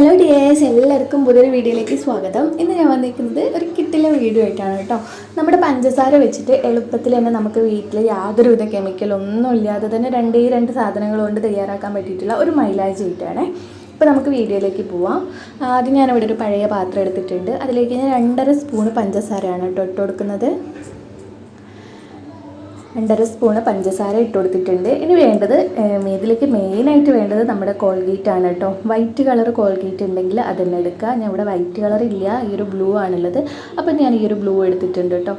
Hello dears എല്ലാവർക്കും പുതിയൊരു വീഡിയോയിലേക്ക് സ്വാഗതം. ഇന്ന് ഞാൻ വന്നിരിക്കുന്നത് ഒരു കിട്ടിലെ വീഡിയോ ആയിട്ടാണ് കേട്ടോ. നമ്മുടെ പഞ്ചസാര വെച്ചിട്ട് എളുപ്പത്തിൽ തന്നെ നമുക്ക് വീട്ടിൽ യാതൊരുവിധ കെമിക്കലൊന്നും ഇല്ലാതെ തന്നെ രണ്ടേ രണ്ട് സാധനങ്ങൾ കൊണ്ട് തയ്യാറാക്കാൻ പറ്റിയിട്ടുള്ള ഒരു മൈലാജ് ആയിട്ടാണ് ഇപ്പോൾ നമുക്ക് വീഡിയോയിലേക്ക് പോവാം. ആദ്യം ഞാനിവിടെ ഒരു പഴയ പാത്രം എടുത്തിട്ടുണ്ട്. അതിലേക്ക് ഞാൻ രണ്ടര സ്പൂണ് പഞ്ചസാരയാണ് കേട്ടോ ഇട്ട് കൊടുക്കുന്നത്. രണ്ടര സ്പൂണ് പഞ്ചസാര ഇട്ട് കൊടുത്തിട്ടുണ്ട്. ഇനി വേണ്ടത് ഇതിലേക്ക് മെയിനായിട്ട് വേണ്ടത് നമ്മുടെ കോൾഗേറ്റ് ആണ് കേട്ടോ. വൈറ്റ് കളർ കോൾഗേറ്റ് ഉണ്ടെങ്കിൽ അതെന്നെ എടുക്കുക. ഞാൻ ഇവിടെ വൈറ്റ് കളർ ഇല്ല ഈ ഒരു ബ്ലൂ ആണുള്ളത്. അപ്പം ഞാൻ ഈ ഒരു ബ്ലൂ എടുത്തിട്ടുണ്ട് കേട്ടോ.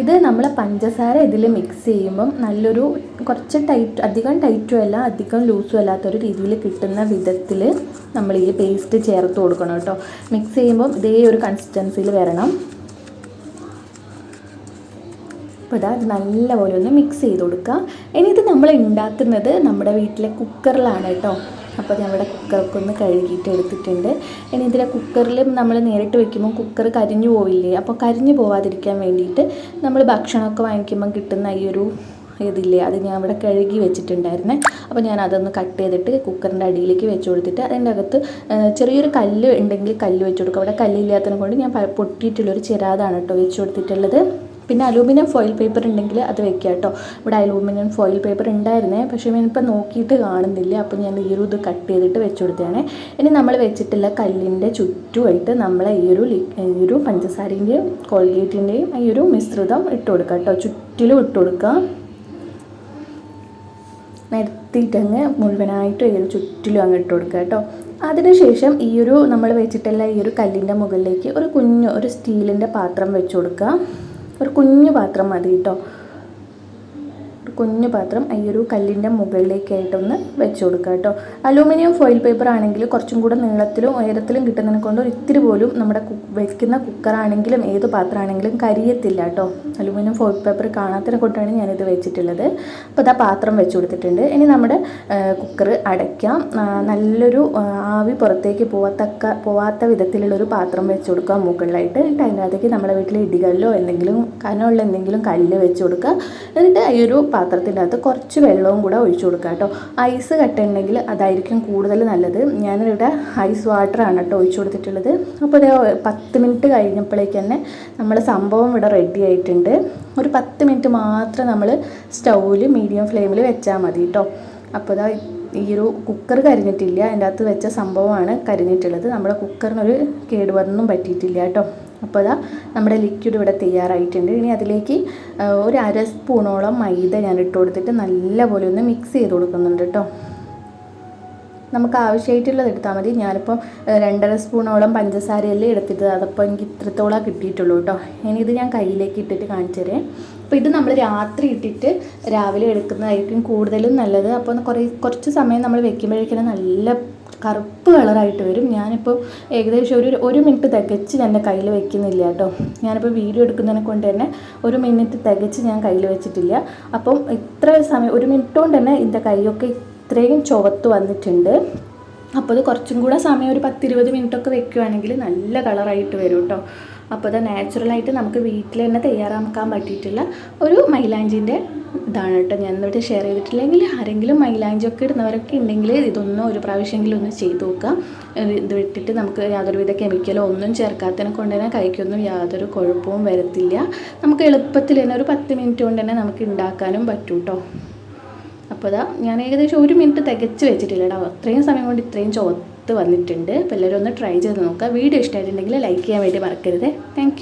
ഇത് നമ്മൾ പഞ്ചസാര ഇതിൽ മിക്സ് ചെയ്യുമ്പം നല്ലൊരു കുറച്ച് ടൈറ്റ് അധികം ടൈറ്റും അല്ല അധികം ലൂസും അല്ലാത്തൊരു രീതിയിൽ കിട്ടുന്ന വിധത്തിൽ നമ്മൾ ഈ പേസ്റ്റ് ചേർത്ത് കൊടുക്കണം കേട്ടോ. മിക്സ് ചെയ്യുമ്പം ഇതേ ഒരു കൺസിസ്റ്റൻസിയിൽ വരണം. അപ്പോൾ ഇതാ ഇത് നല്ലപോലെ ഒന്ന് മിക്സ് ചെയ്ത് കൊടുക്കുക. ഇനി ഇത് നമ്മൾ ഉണ്ടാക്കുന്നത് നമ്മുടെ വീട്ടിലെ കുക്കറിലാണ് കേട്ടോ. അപ്പോൾ ഇവിടെ കുക്കറൊക്കെ ഒന്ന് കഴുകിയിട്ട് എടുത്തിട്ടുണ്ട്. ഇനി ഇതിലെ കുക്കറിൽ നമ്മൾ നേരിട്ട് വെക്കുമ്പോൾ കുക്കർ കരിഞ്ഞു പോവില്ലേ? അപ്പോൾ കരിഞ്ഞു പോവാതിരിക്കാൻ വേണ്ടിയിട്ട് നമ്മൾ ഭക്ഷണമൊക്കെ വാങ്ങിക്കുമ്പോൾ കിട്ടുന്ന ഈ ഒരു ഇതില്ലേ? അത് ഞാൻ ഇവിടെ കഴുകി വെച്ചിട്ടുണ്ടായിരുന്നേ. അപ്പോൾ ഞാൻ അതൊന്ന് കട്ട് ചെയ്തിട്ട് കുക്കറിന്റെ അടിയിലേക്ക് വെച്ച് കൊടുത്തിട്ട് അതിന്റെ അകത്ത് ചെറിയൊരു കല്ല് ഉണ്ടെങ്കിൽ കല്ല് വെച്ച് കൊടുക്കുക. അവിടെ കല്ലില്ലാത്തതിനെ കൊണ്ട് ഞാൻ പൊട്ടിയിട്ടുള്ളൊരു ചിരാതാണ് കേട്ടോ വെച്ച് കൊടുത്തിട്ടുള്ളത്. പിന്നെ അലൂമിനിയം ഫോയിൽ പേപ്പർ ഉണ്ടെങ്കിൽ അത് വെക്കുക കേട്ടോ. ഇവിടെ അലൂമിനിയം ഫോയിൽ പേപ്പർ ഉണ്ടായിരുന്നേ. പക്ഷേ ഞാനിപ്പോൾ നോക്കിയിട്ട് കാണുന്നില്ല. അപ്പോൾ ഞാൻ ഈ ഒരു ഇത് കട്ട് ചെയ്തിട്ട് വെച്ച് കൊടുത്തതാണ്. ഇനി നമ്മൾ വെച്ചിട്ടുള്ള കല്ലിന്റെ ചുറ്റുമായിട്ട് നമ്മൾ ഈ ഒരു ഈ ഒരു പഞ്ചസാരന്റെയും കോൾഗേറ്റിന്റെയും ഈ ഒരു മിശ്രിതം ഇട്ട് കൊടുക്കുക കേട്ടോ. ചുറ്റിലും ഇട്ട് കൊടുക്കുക. നിരത്തിയിട്ടങ്ങ് മുഴുവനായിട്ട് ഈ ഒരു ചുറ്റിലും അങ്ങ് ഇട്ട് കൊടുക്കുക കേട്ടോ. അതിനുശേഷം ഈ ഒരു നമ്മൾ വെച്ചിട്ടുള്ള ഈ ഒരു കല്ലിന്റെ മുകളിലേക്ക് ഒരു കുഞ്ഞു ഒരു സ്റ്റീലിന്റെ പാത്രം വെച്ച് കൊടുക്കുക. ഒരു കുഞ്ഞു പാത്രം മതി കേട്ടോ. കുഞ്ഞു പാത്രം ഈ ഒരു കല്ലിന്റെ മുകളിലേക്കായിട്ടൊന്ന് വെച്ച് കൊടുക്കുക കേട്ടോ. അലൂമിനിയം ഫോയിൽ പേപ്പർ ആണെങ്കിൽ കുറച്ചും കൂടെ നീളത്തിലും ഉയരത്തിലും കിട്ടുന്നതിനെ കൊണ്ട് ഒരിത്തിരി പോലും നമ്മുടെ വെക്കുന്ന കുക്കറാണെങ്കിലും ഏത് പാത്രമാണെങ്കിലും കരിയത്തില്ല കേട്ടോ. അലൂമിനിയം ഫോയിൽ പേപ്പർ കാണാത്തതിനെ കൊണ്ടാണ് ഞാനിത് വെച്ചിട്ടുള്ളത്. അപ്പോൾ അതാ പാത്രം വെച്ച് കൊടുത്തിട്ടുണ്ട്. ഇനി നമ്മുടെ കുക്കർ അടയ്ക്കാം. നല്ലൊരു ആവി പുറത്തേക്ക് പോവാത്തക്ക പോവാത്ത വിധത്തിലുള്ളൊരു പാത്രം വെച്ച് കൊടുക്കുക മുകളിലായിട്ട്. എന്നിട്ട് അതിനകത്തേക്ക് നമ്മുടെ വീട്ടിലെ ഇടികല്ലോ എന്തെങ്കിലും കനമുള്ള എന്തെങ്കിലും കല്ല് വെച്ച് കൊടുക്കുക. എന്നിട്ട് ഈ ഒരു പാത്രത്തിന്റെ അകത്ത് കുറച്ച് വെള്ളവും കൂടെ ഒഴിച്ചു കൊടുക്കുക കേട്ടോ. ഐസ് കട്ടുണ്ടെങ്കിൽ അതായിരിക്കും കൂടുതൽ നല്ലത്. ഞാനിവിടെ ഐസ് വാട്ടറാണ് കേട്ടോ ഒഴിച്ചു കൊടുത്തിട്ടുള്ളത്. അപ്പോൾ ഒരു പത്ത് മിനിറ്റ് കഴിഞ്ഞപ്പോഴേക്ക് തന്നെ നമ്മൾ സംഭവം ഇവിടെ റെഡി ആയിട്ടുണ്ട്. ഒരു പത്ത് മിനിറ്റ് മാത്രം നമ്മൾ സ്റ്റൗവിൽ മീഡിയം ഫ്ലെയിമിൽ വെച്ചാൽ മതി കേട്ടോ. അപ്പോൾ ഇതാ ഈ ഒരു കുക്കർ കരിഞ്ഞിട്ടില്ല. അതിന്റെ അകത്ത് വെച്ച സംഭവമാണ് കരിഞ്ഞിട്ടുള്ളത്. നമ്മുടെ കുക്കറിനൊരു കേടുവന്നും പറ്റിയിട്ടില്ല കേട്ടോ. അപ്പോൾ ഇതാ നമ്മുടെ ലിക്വിഡ് ഇവിടെ തയ്യാറായിട്ടുണ്ട്. ഇനി അതിലേക്ക് ഒരു അര സ്പൂണോളം മൈദ ഞാൻ ഇട്ട് കൊടുത്തിട്ട് നല്ലപോലെ ഒന്ന് മിക്സ് ചെയ്ത് കൊടുക്കുന്നുണ്ട് കേട്ടോ നമുക്ക് ആവശ്യമായിട്ടുള്ളത് എടുത്താൽ മതി. ഞാനിപ്പോൾ രണ്ടര സ്പൂണോളം പഞ്ചസാരയല്ലേ എടുത്തിട്ട് അതപ്പോൾ എനിക്ക് ഇത്രത്തോളം കിട്ടിയിട്ടുള്ളൂ കേട്ടോ ഇനി ഇത് ഞാൻ കയ്യിലേക്ക് ഇട്ടിട്ട് കാണിച്ചു തരാം. അപ്പോൾ ഇത് നമ്മൾ രാത്രി ഇട്ടിട്ട് രാവിലെ എടുക്കുന്നതായിരിക്കും കൂടുതലും നല്ലത്. അപ്പോൾ കുറേ കുറച്ച് സമയം നമ്മൾ വെക്കുമ്പോഴേക്കും നല്ല കറുപ്പ് കളറായിട്ട് വരും. ഞാനിപ്പോൾ ഏകദേശം ഒരു ഒരു മിനിറ്റ് തികച്ച് എന്റെ കയ്യിൽ വെക്കുന്നില്ല കേട്ടോ. ഞാനിപ്പോൾ വീഡിയോ എടുക്കുന്നതിനെ കൊണ്ട് തന്നെ ഒരു മിനിറ്റ് തികച്ച് ഞാൻ കയ്യിൽ വെച്ചിട്ടില്ല. അപ്പം ഇത്ര സമയം ഒരു മിനിറ്റ് കൊണ്ട് തന്നെ എന്റെ കൈയൊക്കെ ഇത്രയും ചുവത്ത് വന്നിട്ടുണ്ട്. അപ്പോൾ അത് കുറച്ചും കൂടെ സമയം ഒരു പത്തിരുപത് മിനിറ്റൊക്കെ വെക്കുകയാണെങ്കിൽ നല്ല കളറായിട്ട് വരും കേട്ടോ. അപ്പോൾ അത് നാച്ചുറലായിട്ട് നമുക്ക് വീട്ടിൽ തന്നെ തയ്യാറാക്കാൻ പറ്റിയിട്ടുള്ള ഒരു മൈലാഞ്ചിന്റെ ഇതാണ് കേട്ടോ. ഞാൻ ഇവിടെ ഷെയർ ചെയ്തിട്ടില്ലെങ്കിൽ ആരെങ്കിലും മൈലാഞ്ചി ഒക്കെ ഇടുന്നവരൊക്കെ ഉണ്ടെങ്കിൽ ഇതൊന്നും ഒരു പ്രാവശ്യമെങ്കിലും ഒന്ന് ചെയ്ത് നോക്കുക ഏഹ് ഇത് വിട്ടിട്ട് നമുക്ക് യാതൊരുവിധ കെമിക്കലോ ഒന്നും ചേർക്കാത്തതിനെ കൊണ്ട് തന്നെ കൈക്കൊന്നും യാതൊരു കുഴപ്പവും വരത്തില്ല. നമുക്ക് എളുപ്പത്തിൽ തന്നെ ഒരു പത്ത് മിനിറ്റ് കൊണ്ട് തന്നെ നമുക്ക് ഉണ്ടാക്കാനും പറ്റും കേട്ടോ അപ്പോൾ അതാ ഞാൻ ഏകദേശം ഒരു മിനിറ്റ് തികച്ച് വെച്ചിട്ടില്ല കേട്ടോ അത്രയും സമയം കൊണ്ട് ഇത്രയും ചുവത്ത് വന്നിട്ടുണ്ട്. അപ്പോൾ എല്ലാവരും ഒന്ന് ട്രൈ ചെയ്ത് നോക്കുക. വീഡിയോ ഇഷ്ടമായിട്ടുണ്ടെങ്കിൽ ലൈക്ക് ചെയ്യാൻ വേണ്ടി മറക്കരുത്. താങ്ക്